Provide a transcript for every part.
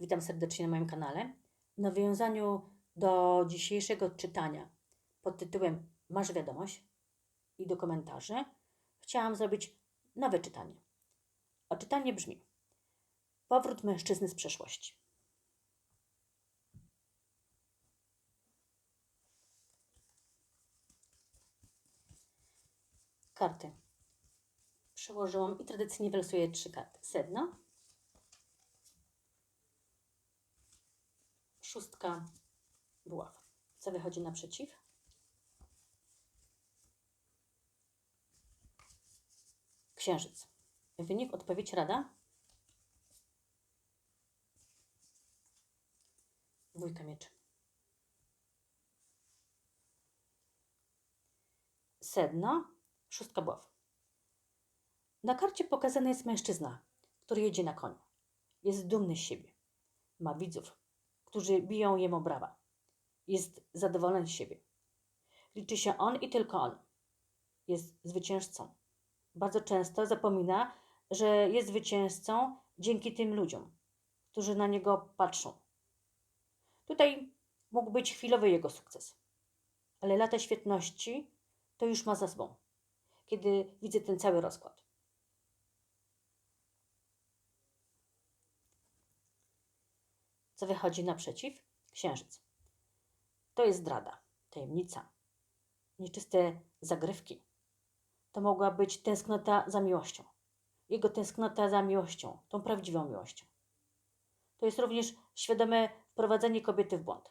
Witam serdecznie na moim kanale. W nawiązaniu do dzisiejszego czytania pod tytułem Masz wiadomość i do komentarzy chciałam zrobić nowe czytanie. A czytanie brzmi Powrót mężczyzny z przeszłości. Karty. Przełożyłam i tradycyjnie wylosuję trzy karty. Sedno, szóstka buław. Co wychodzi naprzeciw? Księżyc. Wynik, odpowiedź, rada? Dwójka mieczy. Sedno, szóstka buław. Na karcie pokazany jest mężczyzna, który jedzie na koniu. Jest dumny z siebie. Ma widzów, którzy biją jemu brawa. Jest zadowolony z siebie. Liczy się on i tylko on. Jest zwycięzcą. Bardzo często zapomina, że jest zwycięzcą dzięki tym ludziom, którzy na niego patrzą. Tutaj mógł być chwilowy jego sukces, ale lata świetności to już ma za sobą, kiedy widzę ten cały rozkład. Co wychodzi naprzeciw? Księżyc. To jest zdrada, tajemnica, nieczyste zagrywki. To mogła być tęsknota za miłością. Jego tęsknota za miłością, tą prawdziwą miłością. To jest również świadome wprowadzenie kobiety w błąd,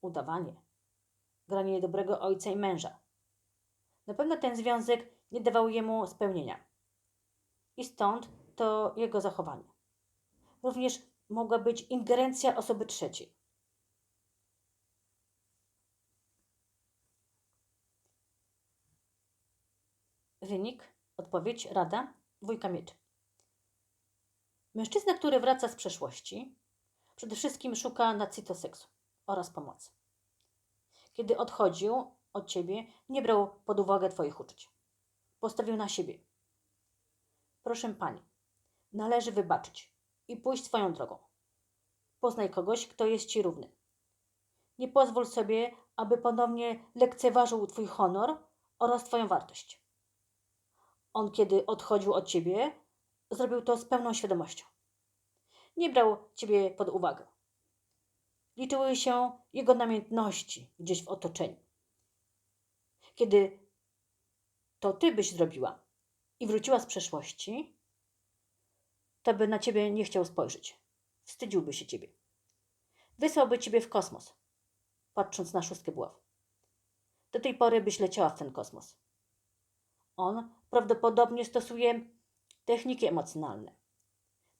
udawanie, granie dobrego ojca i męża. Na pewno ten związek nie dawał jemu spełnienia. I stąd to jego zachowanie. Również mogła być ingerencja osoby trzeciej. Wynik, odpowiedź, rada, dwójka mieczy. Mężczyzna, który wraca z przeszłości, przede wszystkim szuka nacytoseksu oraz pomocy. Kiedy odchodził od ciebie, nie brał pod uwagę twoich uczuć. Postawił na siebie. Proszę pani, należy wybaczyć i pójść swoją drogą. Poznaj kogoś, kto jest ci równy. Nie pozwól sobie, aby ponownie lekceważył twój honor oraz twoją wartość. On, kiedy odchodził od ciebie, zrobił to z pełną świadomością. Nie brał ciebie pod uwagę. Liczyły się jego namiętności gdzieś w otoczeniu. Kiedy to ty byś zrobiła i wróciła z przeszłości, to by na ciebie nie chciał spojrzeć. Wstydziłby się ciebie. Wysłałby ciebie w kosmos, patrząc na szóstkę buław. Do tej pory byś leciała w ten kosmos. On prawdopodobnie stosuje techniki emocjonalne.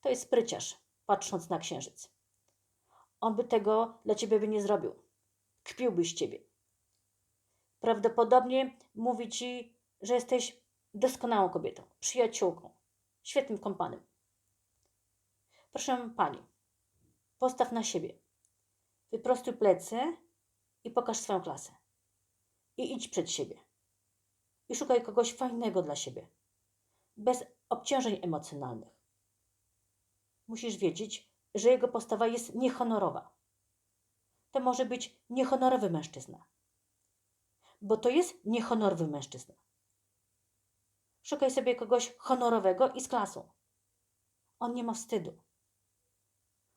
To jest spryciarz, patrząc na księżyc. On by tego dla ciebie by nie zrobił. Kpiłby z ciebie. Prawdopodobnie mówi ci, że jesteś doskonałą kobietą, przyjaciółką, świetnym kompanem. Proszę pani, postaw na siebie. Wyprostuj plecy i pokaż swoją klasę. I idź przed siebie. I szukaj kogoś fajnego dla siebie, bez obciążeń emocjonalnych. Musisz wiedzieć, że jego postawa jest niehonorowa. To może być niehonorowy mężczyzna, bo to jest niehonorowy mężczyzna. Szukaj sobie kogoś honorowego i z klasą. On nie ma wstydu.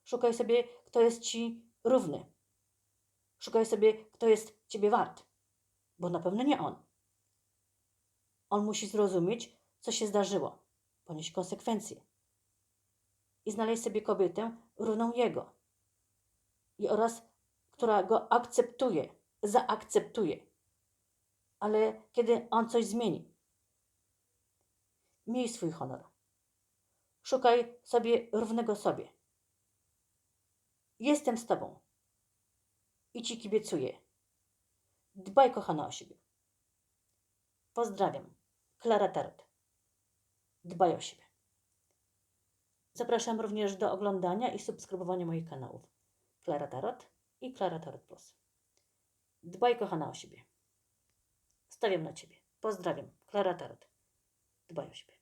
Szukaj sobie, kto jest ci równy. Szukaj sobie, kto jest ciebie wart, bo na pewno nie on. On musi zrozumieć, co się zdarzyło, ponieść konsekwencje i znaleźć sobie kobietę równą jego i oraz która go akceptuje, zaakceptuje. Ale kiedy on coś zmieni, miej swój honor. Szukaj sobie równego sobie. Jestem z tobą i ci kibicuję. Dbaj, kochana, o siebie. Pozdrawiam. Klara Tarot. Dbaj o siebie. Zapraszam również do oglądania i subskrybowania moich kanałów Klara Tarot i Klara Tarot Plus. Dbaj, kochana, o siebie. Stawiam na Ciebie. Pozdrawiam. Klara Tarot. Dbaj o siebie.